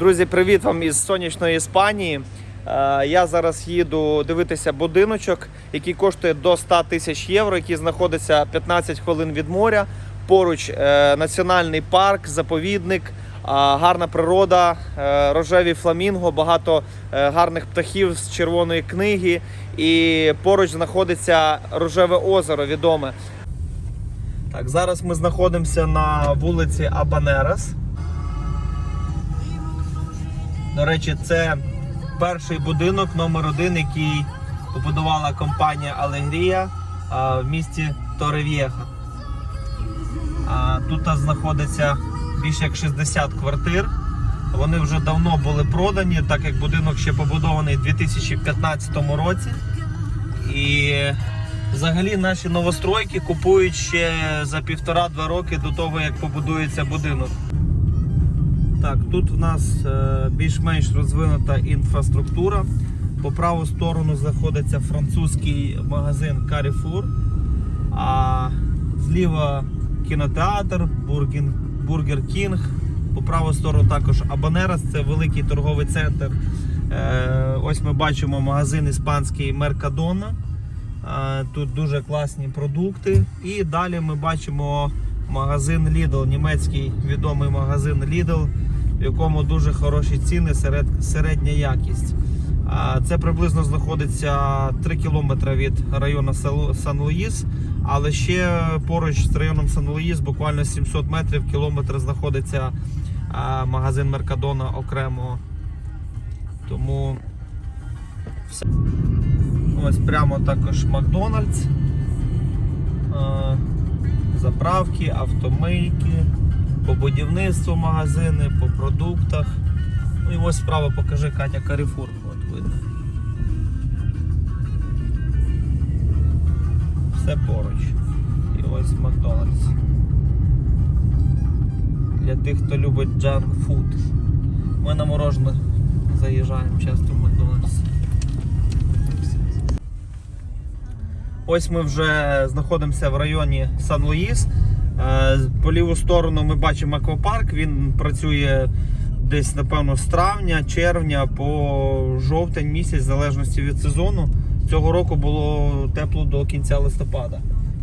Друзі, привіт вам із сонячної Іспанії. Е, Я зараз їду дивитися будиночок, який коштує до 100 тисяч євро, який знаходиться 15 хвилин від моря. Поруч е, національний парк, заповідник, гарна природа, е, рожеві фламінго, багато е, гарних птахів з червоної книги. І поруч знаходиться рожеве озеро відоме. Так, зараз ми знаходимося на вулиці Абанерас. До речі, це перший будинок номер один, який побудувала компанія Алегрія в місті Торев'єха. Тут знаходиться більше як 60 квартир. Вони вже давно були продані, так як будинок ще побудований у 2015 році. І взагалі наші новостройки купують ще за півтора-два роки до того, як побудується будинок. Так, тут в нас е, більш-менш розвинута інфраструктура. По праву сторону знаходиться французький магазин Carrefour, а зліва кінотеатр, Бургер Кінг. По праву сторону також Абанерас, це великий торговий центр. Е, ось ми бачимо магазин іспанський Меркадона. Тут дуже класні продукти. І далі ми бачимо магазин Lidl, німецький відомий магазин Lidl, в якому дуже хороші ціни, серед, середня якість. Це приблизно знаходиться 3 кілометри від району Сан- Сан-Луїс, але ще поруч з районом Сан-Луїс, буквально 700 метрів кілометр знаходиться магазин Меркадона окремо. Тому все. Ось прямо також Макдональдс. Заправки, автомийки, по будівництву магазини, по продуктах. Ну і ось справа покажи Катя Carrefour. От видно. Все поруч. І ось Макдональдс. Для тих, хто любить junk food. Ми на морожене заїжджаємо часто в Макдональдс. Ось ми вже знаходимося в районі Сан-Луїс. Е, По ліву сторону ми бачимо аквапарк. Він працює десь, напевно, з травня, червня по жовтень місяць, в залежності від сезону. Цього року було тепло до кінця листопада.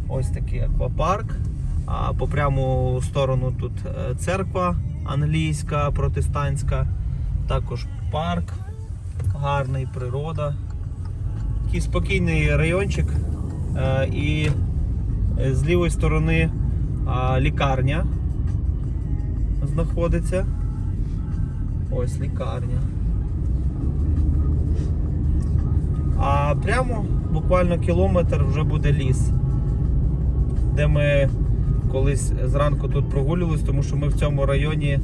Ось такий аквапарк. А по пряму сторону тут е, церква англійська, протестантська, також парк, гарний природа. Такий спокійний райончик. Е, І з лівої сторони лікарня знаходиться. Ось лікарня. А прямо буквально кілометр вже буде ліс, де ми колись зранку тут прогулювались, тому що ми в цьому районі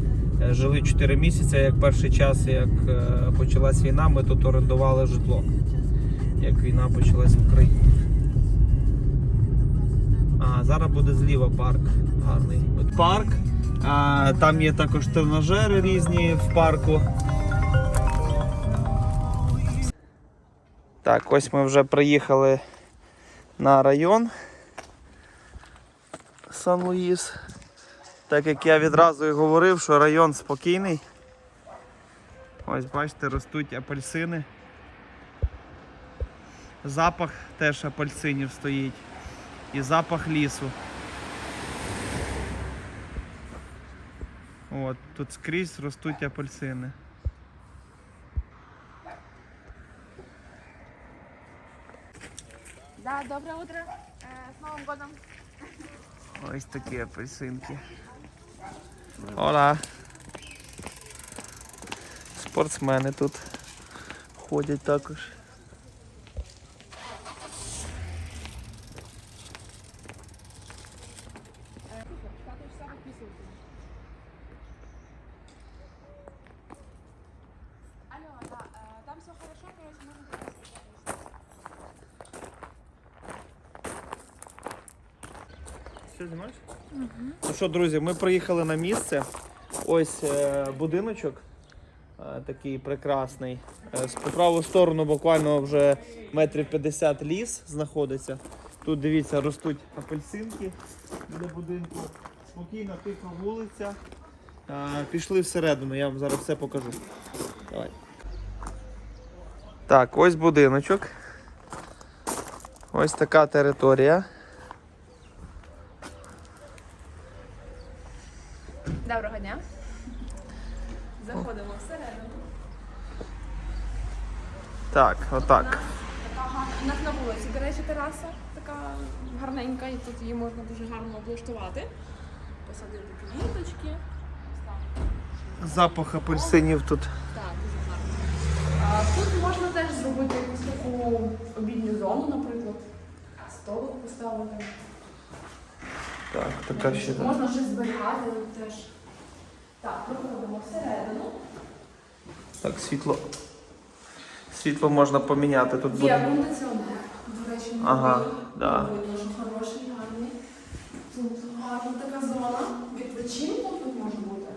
е, жили 4 місяці. Як перший час, як е, почалась війна, ми тут орендували житло. Як війна почалась в Україні. Зараз буде зліва парк гарний. От парк. А, там є також тренажери різні в парку. Так, ось ми вже приїхали на район Сан-Луїс. Так як я відразу і говорив, що район спокійний. Ось бачите, ростуть апельсини. Запах теж апельсинів стоїть. І запах лісу. От, тут скрізь ростуть апельсини. Да, доброе утро. Э, С Новым годом. Ось такі апельсинки. Ола. Спортсмени тут ходять також. Все знімаєш? Ну що, друзі, ми приїхали на місце. Ось е, будиночок е, такий прекрасний. Е, з по праву сторону буквально вже метрів 50 ліс знаходиться. Тут дивіться, ростуть апельсинки біля будинку. Спокійна, тиха вулиця. А, пішли всередину, я вам зараз все покажу. Давай. Так, ось будиночок. Ось така територія. Так, отак. Така гарна. У нас на вулиці, до речі, тераса така гарненька, і тут її можна дуже гарно облаштувати. Посадити квіточки. Запах апельсинів тут. Так, дуже гарно. А, тут можна теж зробити якусь таку обідню зону, наприклад. Столик поставити. Так, така ще. так. Можна щось зберігати тут теж. Так, проходимо всередину. Так, світло. Світло можна поміняти тут Є буде. кондиціонер. До речі, новий. Ага, да. Що хороший, гарний. Тут гарна така зона. Відпочинку тут може бути.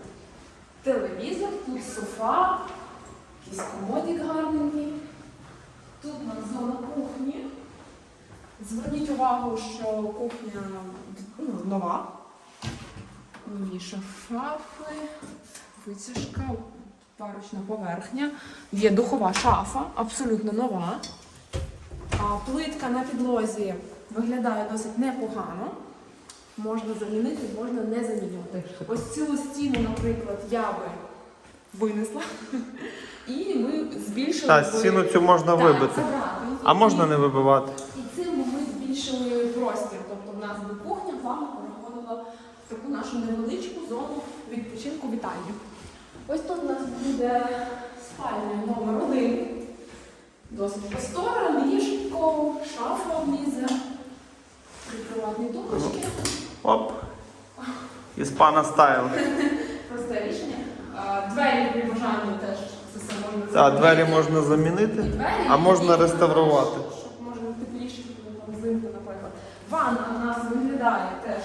Телевізор, тут софа, якийсь комодик гарненький. Тут у нас зона кухні. Зверніть увагу, що кухня ну, нова. Новіша шафи, витяжка, парочна поверхня. Є духова шафа, абсолютно нова. А плитка на підлозі виглядає досить непогано. Можна замінити, можна не замінювати. Ось цю стіну, наприклад, я би винесла. І ми збільшили. Так, стіну цю можна Так, вибити. забрати. А можна не вибивати. І цим ми збільшили простір. Тобто в нас би кухня плавно переходила в таку нашу невеличку зону відпочинку вітальню. Ось тут у нас буде спальня номер один. Досить простора, ліжко, шафа влізе, прикриватні тумбочки. Оп. Іспана стайл. Просте рішення. А, Двері при бажанні теж це все можна Так, зробити. двері можна замінити, двері, а можна і- реставрувати. Щоб можна тепліше було там взимку, наприклад. Ванна у нас виглядає теж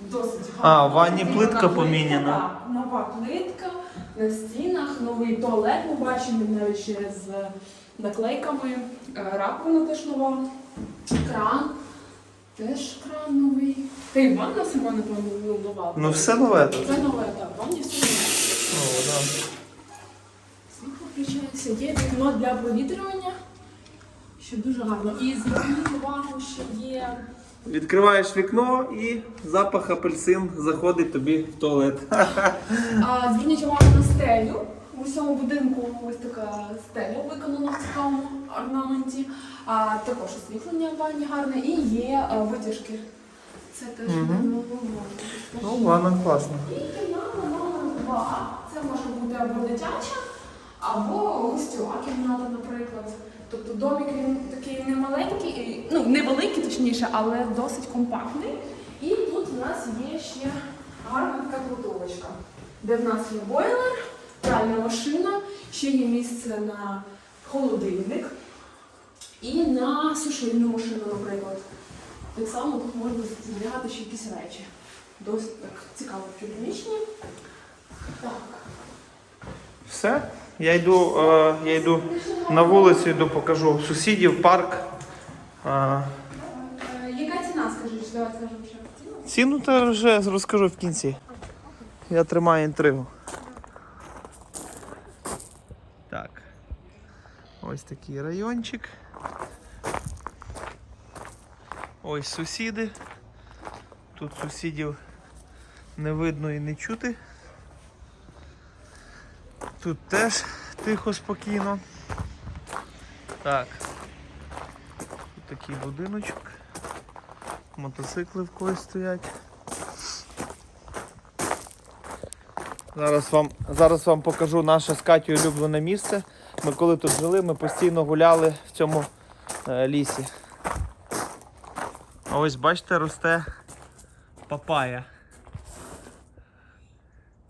досить гарно. А, в ванні плитка поміняна. Так, нова плитка на стінах, новий туалет ми бачимо навіть ще з наклейками. Е, Раковина теж нова, кран. Теж кран новий. Та й ванна сама, напевно, ну, нова. Ну все нове тут. Це нове, так, в ванні все нове. О, да. Світло включається, є вікно для провітрювання, що дуже гарно. І зверніть увагу, що є Відкриваєш вікно і запах апельсин заходить тобі в туалет. А, зверніть увагу на стелю. У всьому будинку ось така стеля виконана в цікавому орнаменті. А, також освітлення в ванні гарне і є а, витяжки. Це теж Мгм. mm Ну, ванна класна. І кімната номер два. Це може бути або дитяча, або гостьова кімната, наприклад. Тобто домик він такий немаленький, ну невеликий точніше, але досить компактний. І тут у нас є ще гарна така кладовочка, де в нас є бойлер, пральна машина, ще є місце на холодильник і на сушильну машину, наприклад. Так само тут можна зберігати ще якісь речі. Досить так цікаво приміщенні. Так. Все. Я йду, е, я йду на вулицю, йду покажу сусідів, парк. Яка ціна, скажемо, що ціну то вже розкажу в кінці. Я тримаю інтригу. Так. Ось такий райончик. Ось сусіди. Тут сусідів не видно і не чути. Тут теж тихо, спокійно. Так. Тут такий будиночок. Мотоцикли в когось стоять. Зараз вам, зараз вам покажу наше з Катю улюблене місце. Ми коли тут жили, ми постійно гуляли в цьому е, лісі. А ось бачите, росте папая.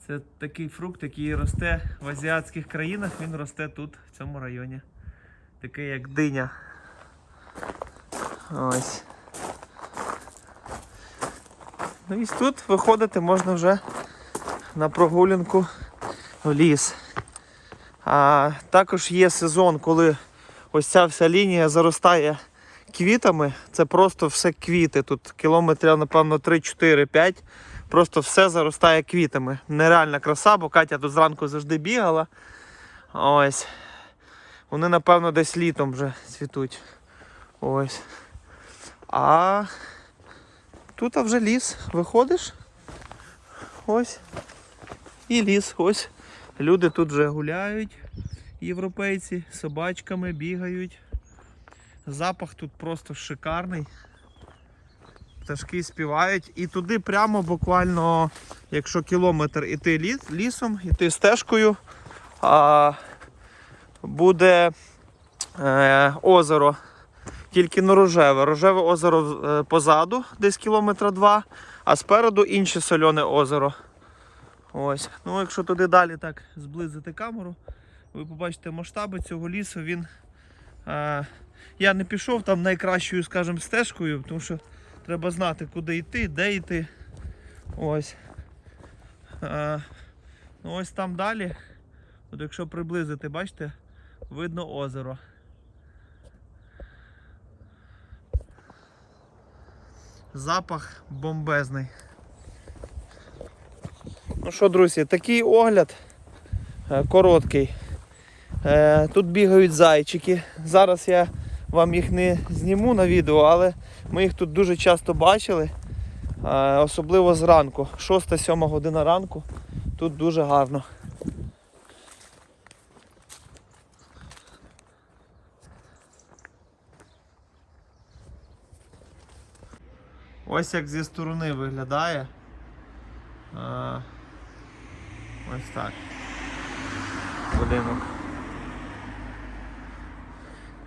Це такий фрукт, який росте в азіатських країнах, він росте тут, в цьому районі. Такий як диня. Ось. Ну і тут виходити можна вже на прогулянку в ліс. А також є сезон, коли ось ця вся лінія заростає квітами. Це просто все квіти. Тут кілометрів, напевно, 3-4-5 просто все заростає квітами. Нереальна краса, бо Катя тут зранку завжди бігала. Ось. Вони, напевно, десь літом вже цвітуть. Ось. А тут вже ліс. Виходиш. Ось. І ліс. Ось. Люди тут вже гуляють, європейці, собачками бігають. Запах тут просто шикарний. Пташки співають. І туди прямо буквально, якщо кілометр іти ліс, лісом, іти стежкою, а, буде е, озеро. Тільки не рожеве. Рожеве озеро е, позаду, десь кілометра два, а спереду інше соляне озеро. Ось. Ну, якщо туди далі так зблизити камеру, ви побачите масштаби цього лісу. Він. Е, я не пішов там найкращою, скажімо, стежкою, тому що треба знати, куди йти, де йти. Ось. Е, ну ось там далі. От якщо приблизити, бачите, видно озеро. Запах бомбезний. Ну що, друзі, такий огляд е, короткий. Е, Тут бігають зайчики. Зараз я вам їх не зніму на відео, але ми їх тут дуже часто бачили. Е, Особливо зранку. 6-7 година ранку. Тут дуже гарно. Ось як зі сторони виглядає. Е, Ось так. Будинок.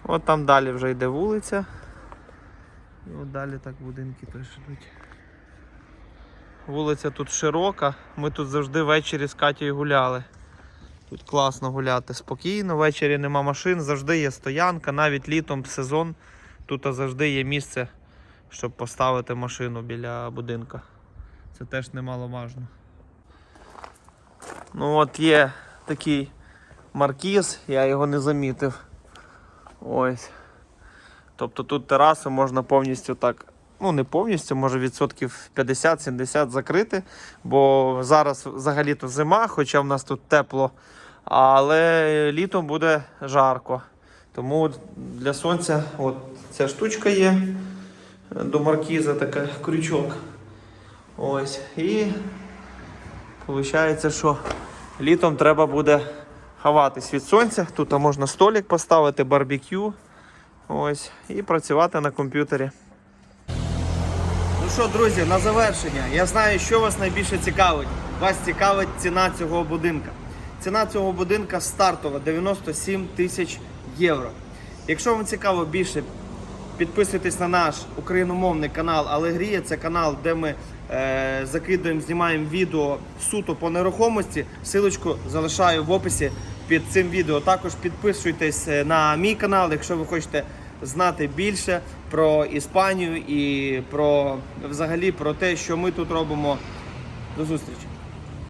От там далі вже йде вулиця. І от далі так будинки теж йдуть. Вулиця тут широка. Ми тут завжди ввечері з Катєю гуляли. Тут класно гуляти спокійно, ввечері нема машин, завжди є стоянка, навіть літом сезон. Тут завжди є місце, щоб поставити машину біля будинка. Це теж немаловажно. Ну от є такий маркіз, я його не замітив. Ось. Тобто тут терасу можна повністю так, ну не повністю, може відсотків 50-70 закрити, бо зараз взагалі-то зима, хоча в нас тут тепло, але літом буде жарко. Тому для сонця от ця штучка є до маркіза, така крючок. Ось. І виходить, що літом треба буде ховатись від сонця. Тут можна столик поставити, барбекю. Ось, і працювати на комп'ютері. Ну що, друзі, на завершення. Я знаю, що вас найбільше цікавить. Вас цікавить ціна цього будинка. Ціна цього будинка стартова 97 тисяч євро. Якщо вам цікаво більше, підписуйтесь на наш україномовний канал Алегрія. Це канал, де ми е, закидуємо, знімаємо відео суто по нерухомості. Силочку залишаю в описі під цим відео. Також підписуйтесь е, на мій канал, якщо ви хочете знати більше про Іспанію і про взагалі про те, що ми тут робимо. До зустрічі!